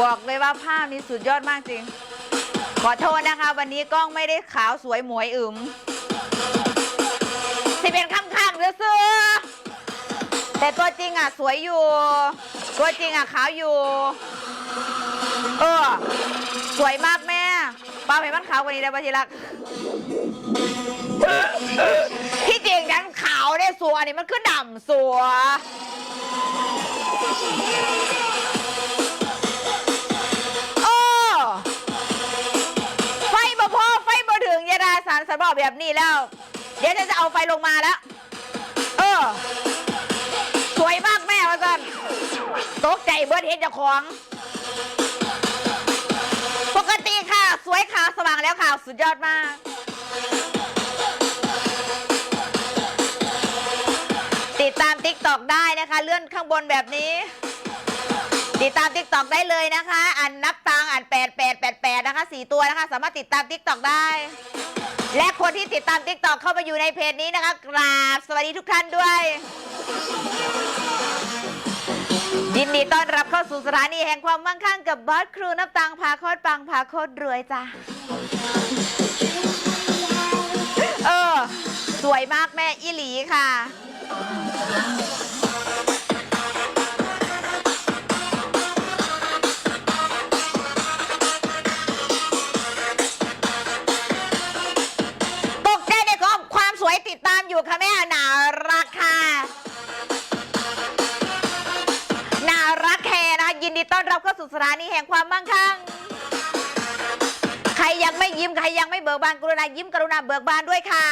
บอกเลยว่าภาพนี้สุดยอดมากจริง ขอโทษนะคะ วันนี้กล้องไม่ได้ขาวสวยหมวยอึมสิเป็นข้างๆเสื้อแต่ตัวจริงอะสวยอยู่ ตัวจริงอะขาวอยู่ เออ สวยมากแม่ป้าเห็นมันขาวกว่านี้ได้ปะทีรักที่จริงนั้นขาวได้สัวอันนี้มันคือดำสัว แบบนี้แล้ว เดี๋ยวฉันจะเอาไฟลงมาแล้ว เออ สวยมากแม่ว่าสันตกใจเบิร์ดเห็นเจ้าของ ปกติค่ะ สวยขาวสว่างแล้วค่ะ สุดยอดมาก ติดตาม t ิ k t o k ได้นะคะ เลื่อนข้างบนแบบนี้ ติดตาม t ิ k t o k ได้เลยนะคะ อันนับตังอัน8888 นะคะ4ตัวนะคะ สามารถติดตาม t ิ k t o k ได้ และคนที่ติดตาม t ิ k t o k เข้ามาอยู่ในเพจนี้นะคะกราบสวัสดีทุกท่านด้วยยินดีต้อนรับเข้าสู่สถานีแห่งความมั่งคั่งกับบอสครูนับตังพาโคตรปังพาโคตรรวยจ้ะเออ สวยมากแม่อิหลีค่ะ สู่สถานีแห่งความมั่งคั่ง ใครยังไม่ยิ้ม ใครยังไม่เบิกบานกรุณายิ้มกรุณาเบิกบานด้วยค่ะ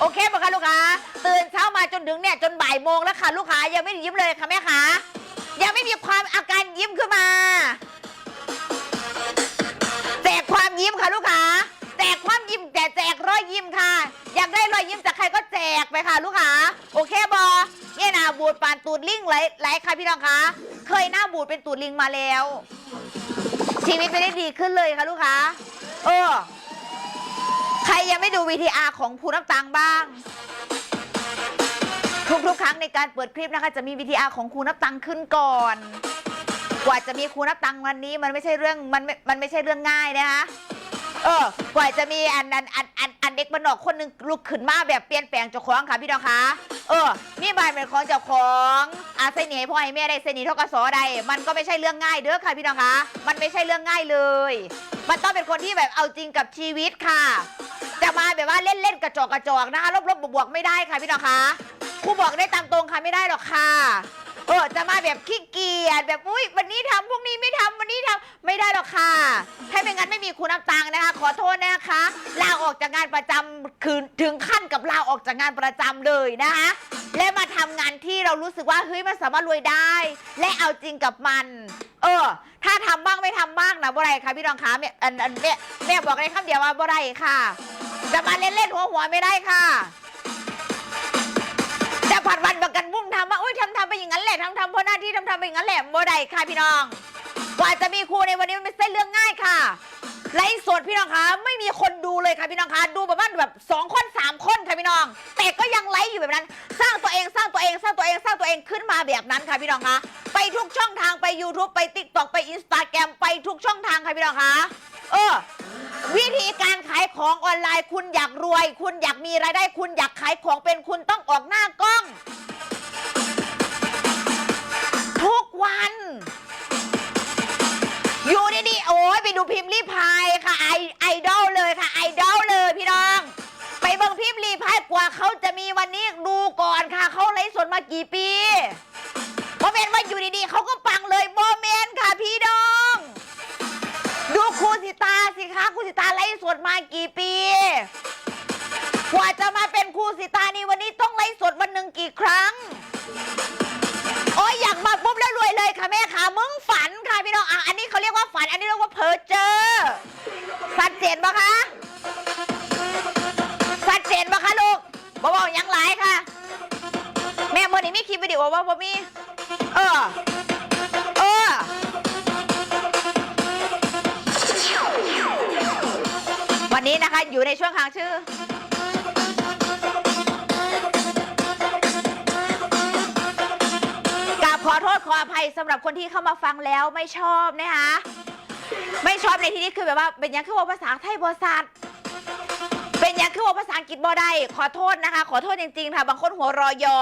โอเคป่ะคะลูกค้าตื่นเช้ามาจนถึงเนี่ยจนบ่ายโมงแล้วค่ะ ลูกค้ายังไม่ได้ยิ้มเลยค่ะแม่ขายังไม่มีความอาการยิ้มขึ้นมาแจกความยิ้มค่ะลูกค้าแจกความยิ้มแต่แจกรอยยิ้มค่ะ อยากได้รอยยิ้มจากใครก็แจกไปค่ะ ลูกค้าโอเคบอเนี่ยนะบูดปานตูดลิงไหลไหลค่ะพี่น้องคะ เคยหน้าบูดเป็นตูดลิงมาแล้ว ชีวิตไม่ได้ดีขึ้นเลยค่ะลูกค้าเออ ใครยังไม่ดู VTR ของภูน้ำตังบ้าง ทุกๆ ครั้งในการเปิดคลิปนะคะ จะมี VTR ของครูนับตังขึ้นก่อน กว่าจะมีครูนับตังวันนี้มันไม่ใช่เรื่องมันไม่มันไม่ใช่เรื่องง่ายนะคะ เออกว่าจะมีอันอันอันอันอันเด็กบันนอกคนหนึ่งลุกขึ้นมาแบบเปลี่ยนแปลงเจ้าของค่ะพี่น้องคะเออ มีบานเป็นของเจ้าของอาเสนีให้พ่อให้แม่ได้เสนีทกับสอใดมันก็ไม่ใช่เรื่องง่ายเด้อค่ะพี่น้องคะมันไม่ใช่เรื่องง่ายเลย มันต้องเป็นคนที่แบบเอาจริงกับชีวิตค่ะ จะมาแบบว่าเล่นเล่นๆกระจอกกระจอกนะคะลบลบบวกๆไม่ได้ค่ะพี่น้องคะครูบอกได้ตามตรงค่ะไม่ได้หรอกค่ะ เออจะมาแบบขี้เกียจแบบอุ้ยวันนี้ทำพรุ่งนี้ไม่ทำวันนี้ทำไม่ได้หรอกค่ะ ถ้าไม่งั้นไม่มีคุณน้ำตังนะคะ ขอโทษนะคะลาออกจากงานประจำคือถึงขั้นกับลาออกจากงานประจำเลยนะคะ และมาทำงานที่เรารู้สึกว่าเฮ้ยมันสามารถรวยได้ และเอาจริงกับมัน เออ ถ้าทำบ้างไม่ทำบ้างนะบ่ไรค่ะพี่รองคะแม่อันอันแม่แม่บอกได้คำเดียวว่าบ่ไรค่ะ จะมาเล่นเล่นๆหัวหัวๆไม่ได้ค่ะ ผัดวันประกันมุ่งทำว่าโอ้ยทำทำไปอย่างนั้นแหละทำทำเพราะหน้าที่ทำทำไปอย่างนั้นแหละบ่ได้ค่ะพี่น้อง กว่าจะมีครูในวันนี้มันไม่ใช่เรื่องง่ายค่ะไลฟ์สดพี่น้องคะไม่มีคนดูเลยค่ะพี่น้องคะดูแบบว่าแบบสองคนสามคนค่ะพี่น้อง แต่ก็ยังไลฟ์อยู่แบบนั้น สร้างตัวเองสร้างตัวเองสร้างตัวเองสร้างตัวเองขึ้นมาแบบนั้นค่ะพี่น้องคะไปทุกช่องทางไป YouTube ไป TikTok ไป Instagram ไปทุกช่องทางค่ะพี่น้องคะเออ ของออนไลน์ คุณอยากรวย คุณอยากมีรายได้ คุณอยากขายของเป็นคุณต้องออกหน้ากล้อง ทุกวัน อยู่ดีๆโอ้ยไปดูพิมพ์รีพายค่ะไอไอดอลเลยค่ะไอดอลเลยพี่น้อง ไปเบิ่งพิมพ์รีพายกว่าเขาจะมีวันนี้ดูก่อนค่ะเขาไลฟ์สดมากี่ปีโมเมนต์ว่าอยู่ดีๆเขาก็ปังเลยโมเมนต์ค่ะพี่น้อง ครูสิตาสิคะครูสิตาไลฟ์สดมากี่ปีกว่าจะมาเป็นครูสิตานี่วันนี้ต้องไลฟ์สดวันหนึ่งกี่ครั้งโอ้ยอยากมาปุ๊บแล้วรวยเลยค่ะแม่ค่ะมึงฝันค่ะพี่น้องอะอันนี้เขาเรียกว่าฝัน อันนี้เรียกว่าเพอเจอสัดเจนปะคะสัดเจนปะคะลูกบบอกหยังหลายค่ะ แม่เมื่อนี้มีคลิปวิดีโอว่าบ่มี เออ วันนี้นะคะอยู่ในช่วงคางชื่อ กราบขอโทษขออภัยสำหรับคนที่เข้ามาฟังแล้วไม่ชอบนะคะไม่ชอบในที่นี้คือแบบว่าเป็นอย่างคือว่าภาษาไทยบริษัทเป็นอย่างคือว่าภาษาอังกฤษบ่ได้ขอโทษนะคะ ขอโทษจริงๆค่ะบางคนหัวรอยอ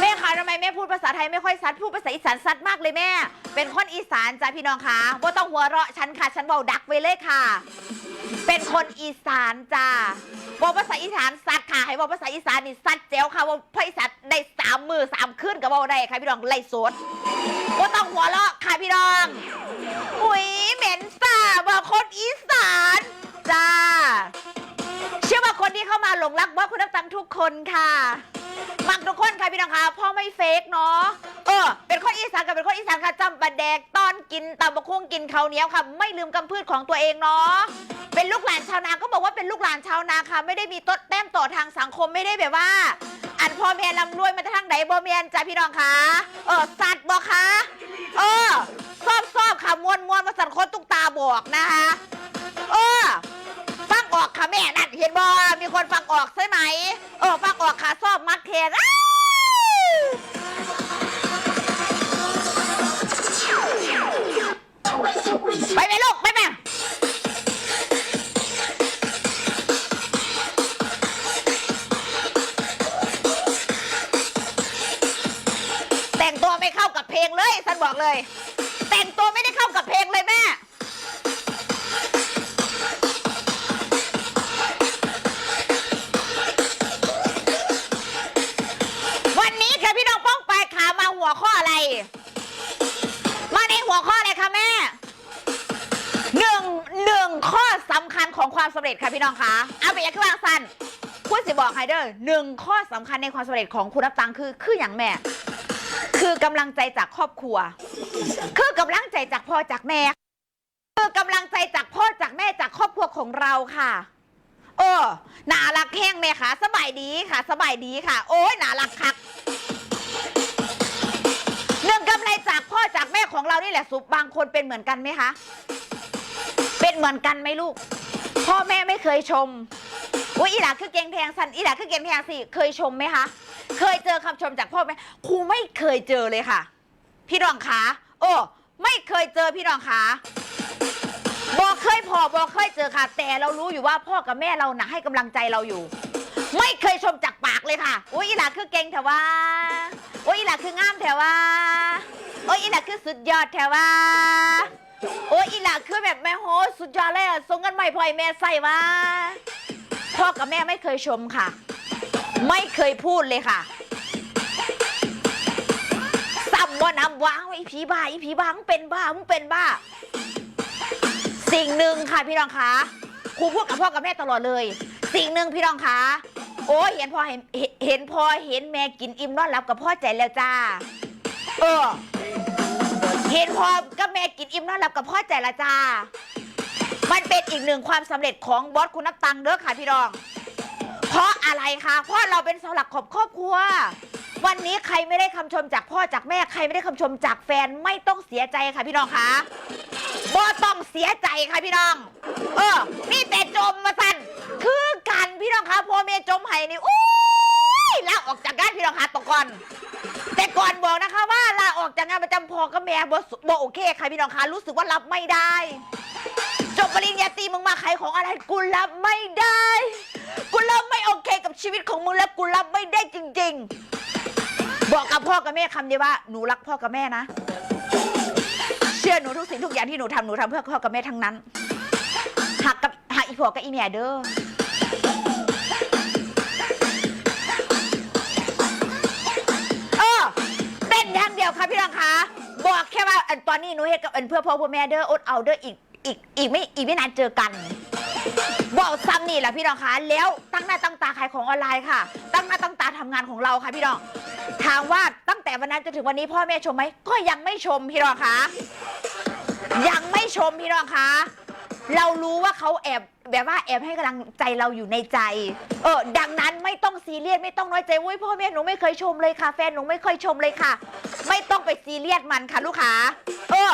แม่คะทำไมแม่พูดภาษาไทยไม่ค่อยซัดพูดภาษาอีสานซัดมากเลยแม่ เป็นคนอีสานจ้าพี่น้องคะว่าต้องหัวเราะฉันค่ะ ฉันเบาดักไว้เลยค่ะ เป็นคนอีสานจ้าบอกภาษาอีสานซัดค่ะ ให้บอกภาษาอีสานนี่ซัดเจ๋วค่ะว่าภาษาอีสานได้สามมือสามขึ้นกับว่าได้ค่ะพี่น้องไล่สดว่าต้องหัวเราะค่ะพี่น้องอุ้ยเหม็นสาบอะคนอีสานจ้าเชื่อว่าคนที่เข้ามาหลงรักว่าคุณนับตังทุกคนค่ะมักทุกคนค่ะพี่น้องค่ะพ่อไม่เฟกเนาะเออเป็นคนอีสานกับเป็นคนอีสานค่ะจำปาแดกตอนกินตำบะคุ้งกินข้าวเหนียวค่ะ ไม่ลืมกำพืชของตัวเองเนาะ เป็นลูกหลานชาวนาก็บอกว่าเป็นลูกหลานชาวนาค่ะ ไม่ได้มีต้นแต้มต่อทางสังคมไม่ได้แบบว่า อันพ่อแม่ลำรวยมาทางไหนบ่เมียนจ้าพี่น้องค่ะเออสัตว์บอกค่ะเออซอบซอบค่ะมวนมวนมาสัตว์คนตุกตาบอกนะคะเออฟังออกค่ะแม่นั่นเห็นบ่มีคนฟังออกใช่ไหมเออฟังออกค่ะชอบมักเทนไปไหมลูกไปไห บอกเลย แต่งตัวไม่ได้เข้ากับเพลงเลยแม่ วันนี้ค่ะพี่น้องป้องไปขามาหัวข้ออะไร มาในหัวข้ออะไรคะแม่หนึ่งหนึ่งข้อสำคัญของความสำเร็จค่ะพี่น้องคะเอาไปยังคือวางสันพูดสิบอกไฮเดอร์หนึ่งข้อสำคัญในความสำเร็จของคุณรับตังคือคืออย่างแม่ คือกำลังใจจากครอบครัว คือกำลังใจจากพ่อจากแม่ คือกำลังใจจากพ่อจากแม่จากครอบครัวของเราค่ะเออน่ารักแห้งแม่ค่ะสบายดีค่ะ สบายดีค่ะ โอ้ยหนารักคักหนึ่องกำไรจากพ่อจากแม่ของเรานี่แหละสุบบางคนเป็นเหมือนกันไหมคะ เป็นเหมือนกันไหมลูก พ่อแม่ไม่เคยชมว่าอีหลาคือเก่งแทงสันอีหลาคือเก่งแทงสิเคยชมไหมคะ เคยเจอคำชมจากพ่อไหมครูไม่เคยเจอเลยค่ะ พี่รองขาโอ้ไม่เคยเจอพี่รองขาบอกเคยพอบอกเคยเจอค่ะ แต่เรารู้อยู่ว่าพ่อกับแม่เรานะให้กำลังใจเราอยู่ ไม่เคยชมจากปากเลยค่ะโอ้ยอีหลาคือเก่งแถวว่าโอ้ยอีหลาคืองามแถวว่าโอ้ยอีหลาคือสุดยอดแถวว่าโอ้ยอีหลาคือแบบแม่โหสุดยอดเลยอะส่งกันใหม่พลอยแม่ใส่ว่า พ่อกับแม่ไม่เคยชมค่ะ ไม่เคยพูดเลยค่ะซ้ำว่านำว้างว่าอีผีบ้าไอีผีบ้ามึงเป็นบ้ามึงเป็นบ้า สิ่งหนึ่งค่ะพี่รองคะครูพูดกับพ่อกับแม่ตลอดเลย สิ่งหนึ่งพี่รองคะโอ้เห็นพ่อเห็นเห็นพ่อเห็นแม่กินอิ่มนอนหลับกับพ่อใจแล้วจ้า เออ เห็นพ่อกับแม่กินอิ่มนอนหลับกับพ่อใจล้วจ้า มันเป็นอีกหนึ่งความสำเร็จของบอสคุณนับตังเด้อค่ะพี่รอง เพราะอะไรคะเพราะเราเป็นเสาหลักของครอบครัว วันนี้ใครไม่ได้คำชมจากพ่อจากแม่ใครไม่ได้คำชมจากแฟนไม่ต้องเสียใจค่ะพี่น้องคะบ่ต้องเสียใจค่ะพี่น้อง เออ นี่แต่จมมาสั่นคือกันพี่น้องคะพ่อแม่จมให้นี่อุ้ยลาออกจากงานพี่น้องคะตกก่อน แต่ก่อนบอกนะคะว่าลาออกจากงานประจำพ่อกับแม่บ่บ่โอเคค่ะพี่น้องคะรู้สึกว่ารับไม่ได้ จบปริญญาตรีมึงมาขายของอะไรกูรับไม่ได้ กูรับไม่โอเคกับ ชีวิตของมึงแล้วกูรับไม่ได้จริง ๆ บอกกับพ่อกับแม่คำเดียวว่าหนูรักพ่อกับแม่นะ เชื่อหนูทุกสิ่งทุกอย่างที่หนูทำหนูทำเพื่อพ่อกับแม่ทั้งนั้นหักกับหักอีผัวกับอีเมียเด้อเออเต้นอย่างเดียวค่ะพี่รองคะบอกแค่ว่าอันตอนนี้หนูเฮ็ดกับอันเพื่อพ่อเพื่อแม่เด้ออดเอาเด้ออีกอีกอีกไม่อีกไม่นานเจอกัน บอกซ้ำนี่แหละพี่รองคะแล้วตั้งหน้าตั้งตาขายของออนไลน์ค่ะ ตั้งหน้าตั้งตาทำงานของเราค่ะพี่รองถามว่าตั้งแต่วันนั้นจนถึงวันนี้พ่อแม่ชมไหมก็ยังไม่ชมพี่รองคะยังไม่ชมพี่รองคะเรารู้ว่าเขาแอบแบบว่าแอบให้กำลังใจเราอยู่ในใจ เออ ดังนั้นไม่ต้องซีเรียสไม่ต้องน้อยใจวุ้ยพ่อแม่หนูไม่เคยชมเลยค่ะ แฟนหนูไม่เคยชมเลยค่ะ ไม่ต้องไปซีเรียสมันค่ะลูกค้า เออ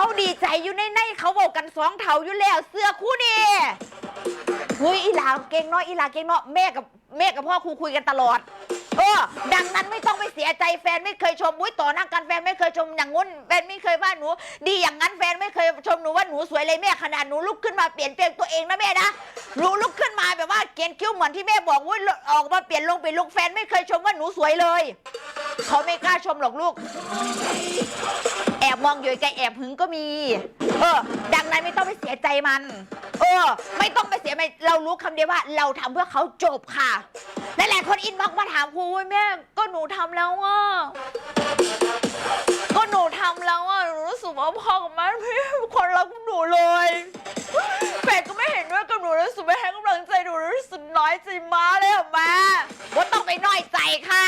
เขาดีใจอยู่ในในเขาบอกกันสองเถาอยู่แล้ว เสื้อคู่นี่หุยอีหลาเก่งเนาะอีหลาเก่งเนาะแม่กับแม่กับพ่อครูคุยกันตลอดเออดังนั้นไม่ต้องไปเสียใจแฟนไม่เคยชมอุ้ยต่อหน้ากันแฟนไม่เคยชมอย่างงุ้นแฟนไม่เคยว่าหนู ดีอย่างนั้นแฟนไม่เคยชมหนูว่าหนูสวยเลยแม่ขนาดหนูลุกขึ้นมาเปลี่ยนแปลงตัวเองนะแม่นะหนูลุกขึ้นมาแบบว่าเกรียนคิ้วเหมือนที่แม่บอกอุ้ยออกมาเปลี่ยนลงเปลี่ยนลุกแฟนไม่เคยชมว่าหนูสวยเลย เขาไม่กล้าชมหรอกลูก แอบมองอยู่ไกลแอบหึงก็มี เออ ดังนั้นไม่ต้องไปเสียใจมัน เออ ไม่ต้องไปเสียใจเรารู้คำเดียวว่าเราทำเพื่อเขาจบค่ะนั่นแหละคนอินบ็อกซ์มาถามครูว่าแม่ ก็หนูทำแล้วอะก็หนูทำแล้วอะหนูรู้สึกว่าพ่อกับแม่ไม่เป็นคนรักหนูเลยแฟนก็ไม่เห็นด้วยกับหนูรู้สึกไม่ให้กำลังใจหนูรู้สึกน้อยใจมาเลยอะแม่ว่าต้องไปน้อยใจค่ะ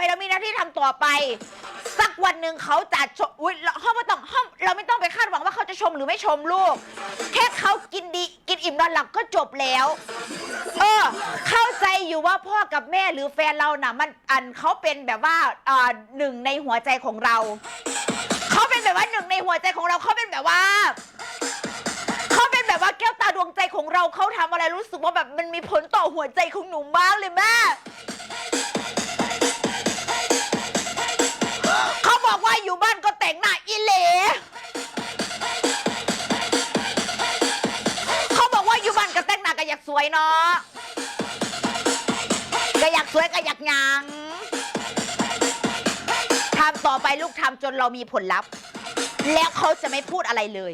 ไปเรามีหน้าที่ทำต่อไป สักวันหนึ่งเขาจะชมอุ้ยเราเขาไม่ต้องเขาเราไม่ต้องไปคาดหวังว่าเขาจะชมหรือไม่ชมลูก แค่เขากินดีกินอิ่มนอนหลับก็จบแล้ว เออ เข้าใจอยู่ว่าพ่อกับแม่หรือแฟนเราน่ะ มันอันเขาเป็นแบบว่าอ่าหนึ่งในหัวใจของเรา เขาเป็นแบบว่าหนึ่งในหัวใจของเราเขาเป็นแบบว่า เขาเป็นแบบว่าแก้วตาดวงใจของเราเขาทำอะไรรู้สึกว่าแบบมันมีผลต่อหัวใจของหนูมากเลยแม่ งหน้าอีเหลเขาบอกว่าอยู่บ้านก็แต่งหน้าก็อยากสวยเนาะก็อยากสวยก็อยากยังทำต่อไปลูกทำจนเรามีผลลัพธ์ แล้วเขาจะไม่พูดอะไรเลย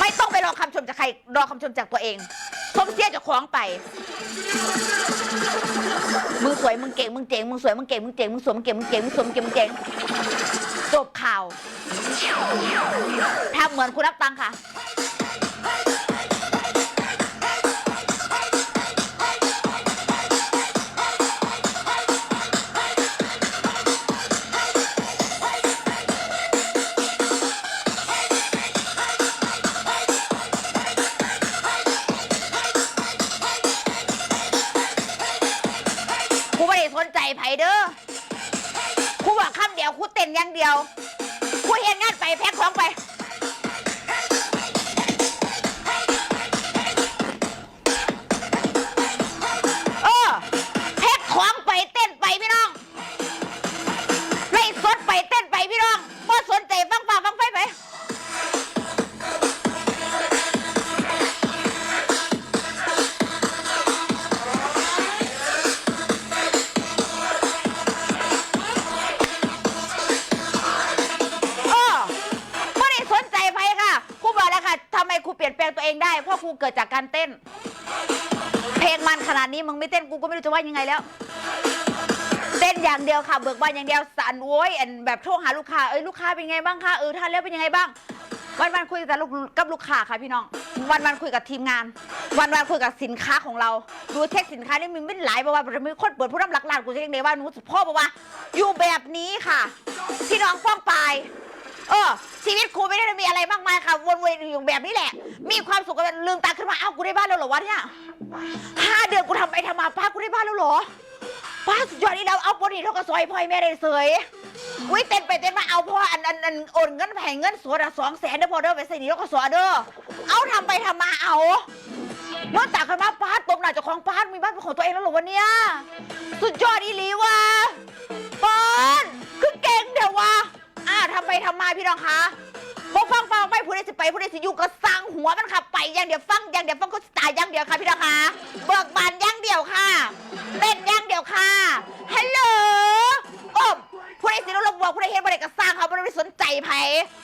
ไม่ต้องไปรอคำชมจากใครรอคำชมจากตัวเองชมเสียจะคล้องไปมึงสวยมึงเก่งมึงเจ๋งมึงสวยมึงเก่งมึงเจ๋งมึงสวยมึงเก่งมึงเก่งมึงสวยมึงเก่งมึงเก่ง จบข่าวทำเหมือนคุณรับตังค่ะ กูไม่ได้สนใจไผเด้อ บอกคำเดียวกูเต้นอย่างเดียวกูเห็นงานไปแพ็คของไป ได้เพราะครูเกิดจากการเต้น เพลงมันขนาดนี้มึงไม่เต้นกูก็ไม่รู้จะว่ายังไงแล้ว เต้นอย่างเดียวค่ะ เบิกบานอย่างเดียวสั่นโว้ยอันแบบโทรหาลูกค้าเอ้ยลูกค้าเป็นไงบ้างคะเออทานแล้วเป็นยังไงบ้าง วันวันคุยกับลูกกับลูกค้าค่ะพี่น้อง วันวันคุยกับทีมงาน วันวันคุยกับสินค้าของเราดูเช็คสินค้านี่มันไม่หลายบอกว่ามันมีคนเปิดผู้นำหลักล้านกูจะเรียกได้ว่าหนูสุดพ่อบอกว่า อยู่แบบนี้ค่ะ พี่น้องฟ้องไป เออ ชีวิตครูไม่ได้มีอะไรมากมายค่ะ วนเวียนอยู่แบบนี้แหละ มีความสุขกันลืมตาขึ้นมา เอ้า กูได้บ้านแล้วเหรอวะเนี่ยห้าเดือนกูทำไปทำมาป้ากูได้บ้านแล้วเหรอ ป้าสุดยอดนี่เราเอาปนี่เท่ากับซอยพ่อยแม่ได้เสยอุ้ยเต้นไปเต้นมาเอาพ่ออันอันอันโอนเงินแผงเงินสดอะสองแสนเด้อพอเด้อไปใส่นี่แล้วก็สอเด้อ เอาทำไปทำมาเอาเมื่อจากกันมาป้าตรงหน้าเจ้าของป้ามีบ้านเป็นของตัวเองแล้วเหรอวะเนี่ย สุดยอดอีหลีว่ะป้อนคือเก่งเดี๋ยววะ อ่าทำไปทำมาพี่น้องคะพวกฟังฟังไปผู้ใดสิไปผู้ใดสิอยู่ก็สร้างหัวมันค่ะไปอย่างเดียวฟังอย่างเดียวฟังก็ตายอย่างเดียวค่ะพี่น้องคะเบิกบานอย่างเดียวค่ะเต้นอย่างเดียวค่ะฮัลโหลโอ้มผู้ใดสิรู้ลงบอกผู้ใดเห็นผู้ใดก็สร้างเขาไม่ได้สนใจไผ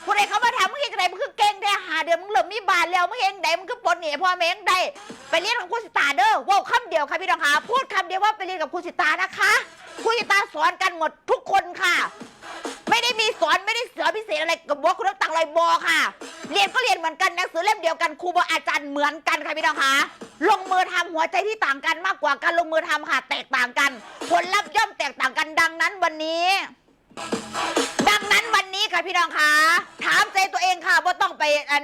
ผู้ใดเขามาถามมึงเห็นจังไดมึงคือเก่งได้หาเดือนมึงเหลือมีบานแล้วมึงเห็นใดมึงคือปลดหนีพ่อแม่งได้ไปเรียนกับครูสิตาเด้อว่าคำเดียวค่ะพี่น้องคะพูดคำเดียวว่าไปเรียนกับครูสิตานะคะครูสิตาสอนกันหมดทุกคนค่ะ ไม่ได้มีสอนไม่ได้เสือพิเศษอะไรกับบอกคุณต้องตังลอยบอค่ะ เรียนก็เรียนเหมือนกันหนังสือเล่มเดียวกันครูบาอาจารย์เหมือนกันค่ะพี่น้องคะลงมือทำหัวใจที่ต่างกันมากกว่าการลงมือทำค่ะแตกต่างกัน ผลลัพธ์ย่อมแตกต่างกันดังนั้นวันนี้ดั วันนี้ค่ะพี่น้องคะถามใจตัวเองค่ะว่าต้องไปอัน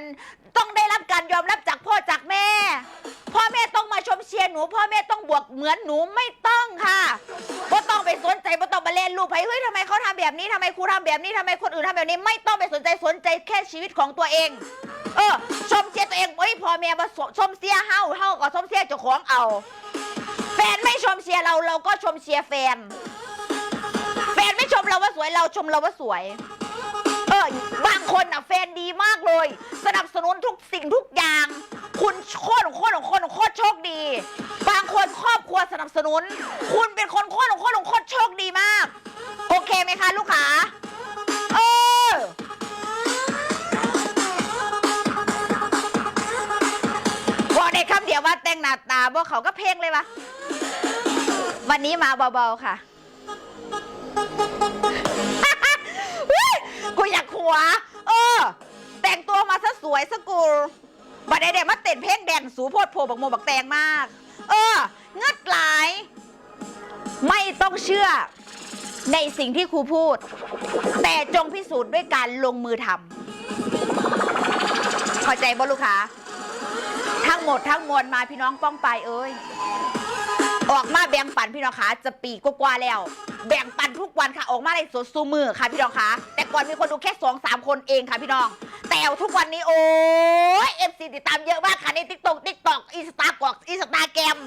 ต้องได้รับการยอมรับจากพ่อจากแม่ พ่อแม่ต้องมาชมเชียร์หนู พ่อแม่ต้องบวกเหมือนหนูไม่ต้องค่ะก็ต้องไปสนใจก็ต้องมาเล่นลูกไปเฮ้ยทำไมเขาทำแบบนี้ทำไมครูทำแบบนี้ทำไมคนอื่นทำแบบนี้ ไม่ต้องไปสนใจสนใจแค่ชีวิตของตัวเอง เออ ชมเชียร์ตัวเองเฮ้ยพ่อแม่มาชมเชียร์เฮาเฮาก็ชมเชียร์เจ้าของเอา แฟนไม่ชมเชียร์เราเราก็ชมเชียร์แฟนแฟนไม่ชมเราว่าสวยเราชมเราว่าสวย บางคนอะแฟนดีมากเลย สนับสนุนทุกสิ่งทุกอย่าง คุณโคตรโคตรโคตรโคตรโชคดี บางคนครอบครัวสนับสนุน คุณเป็นคนโคตรโคตรโคตรโชคดีมาก โอเคไหมคะลูกค้าเออบอกในคำเดียวว่าแต่งหน้าตาบอกเขาก็เพลงเลยวะวันนี้มาเบาๆค่ะ วยซะกูบัดเด็กมาเต้นเพลงแดนสูโพดโพบักโมบักแตงมาก เออเงืดหลาย ไม่ต้องเชื่อในสิ่งที่ครูพูด แต่จงพิสูจน์ด้วยการลงมือทำเข้าใจบ่ลูกค้าทั้งหมดทั้งมวลมาพี่น้องป้องไปเอ้ย ออกมาแบ่งปันพี่น้องคะจะปีกว่าๆแล้ว แบ่งปันทุกวันค่ะ ออกมาในสดซูมือค่ะพี่น้องคะแต่ก่อนมีคนดูแค่สองสามคนเองค่ะพี่น้อง แต่ทุกวันนี้โอ้ยเอฟซีติดตามเยอะมากค่ะในทิกตอกทิกตอกอินสตาแกรมอินสตาแกรม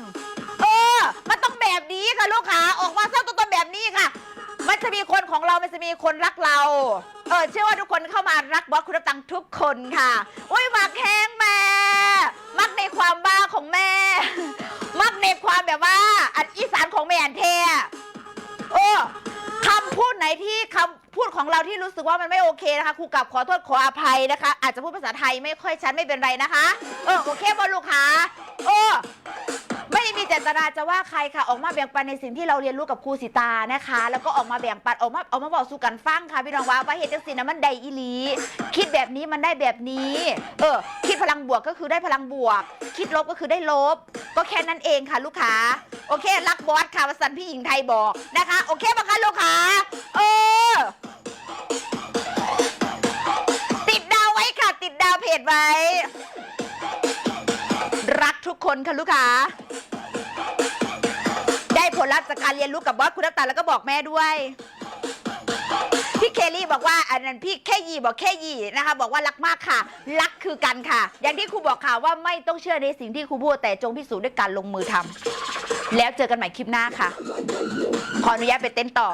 เออ มันต้องแบบนี้ค่ะลูกค้าออกมาสร้างตัวตนแบบนี้ค่ะ มันจะมีคนของเรา มันจะมีคนรักเรา เออเชื่อว่าทุกคนเข้ามารักบอสคุณตังทุกคนค่ะอุ้ยมักแห้งแม่มักในความบ้าของแม่ มักในความแบบว่า อันอีสานของแม่อันเท เออคำพูดไหนที่คำพูดของเราที่รู้สึกว่ามันไม่โอเคนะคะครูกลับขอโทษขออภัยนะคะ อาจจะพูดภาษาไทยไม่ค่อยชัดไม่เป็นไรนะคะ เออโอเคบอลลูกค้า จตนาจะว่าใครค่ะออกมาแบ่งปันในสิ่งที่เราเรียนรู้กับครูสิตานะคะ แล้วก็ออกมาแบ่งปันออกมาออกมาบอกสู่กันฟังค่ะพี่น้องว่าว่าเหตุจังสินะมันได้อีหลี คิดแบบนี้มันได้แบบนี้ เออ คิดพลังบวกก็คือได้พลังบวก คิดลบก็คือได้ลบ ก็แค่นั้นเองค่ะลูกค้าโอเค รักบอสค่ะวสันพี่หญิงไทยบอกนะคะ โอเคปะคะลูกค้าเออติดดาวไว้ค่ะ ติดดาวเพจไว้ รักทุกคนค่ะลูกค้า ได้ผลลัพธ์จากการเรียนรู้กับบอสคุณนักตาแล้วก็บอกแม่ด้วย พี่เคลลี่บอกว่าอันนั้นพี่แค่ยีบอกแค่ยีนะคะ บอกว่ารักมากค่ะ รักคือกันค่ะ อย่างที่ครูบอกค่ะว่าไม่ต้องเชื่อในสิ่งที่ครูพูดแต่จงพิสูจน์ด้วยการลงมือทำแล้วเจอกันใหม่คลิปหน้าค่ะ ขออนุญาตไปเต้นต่อ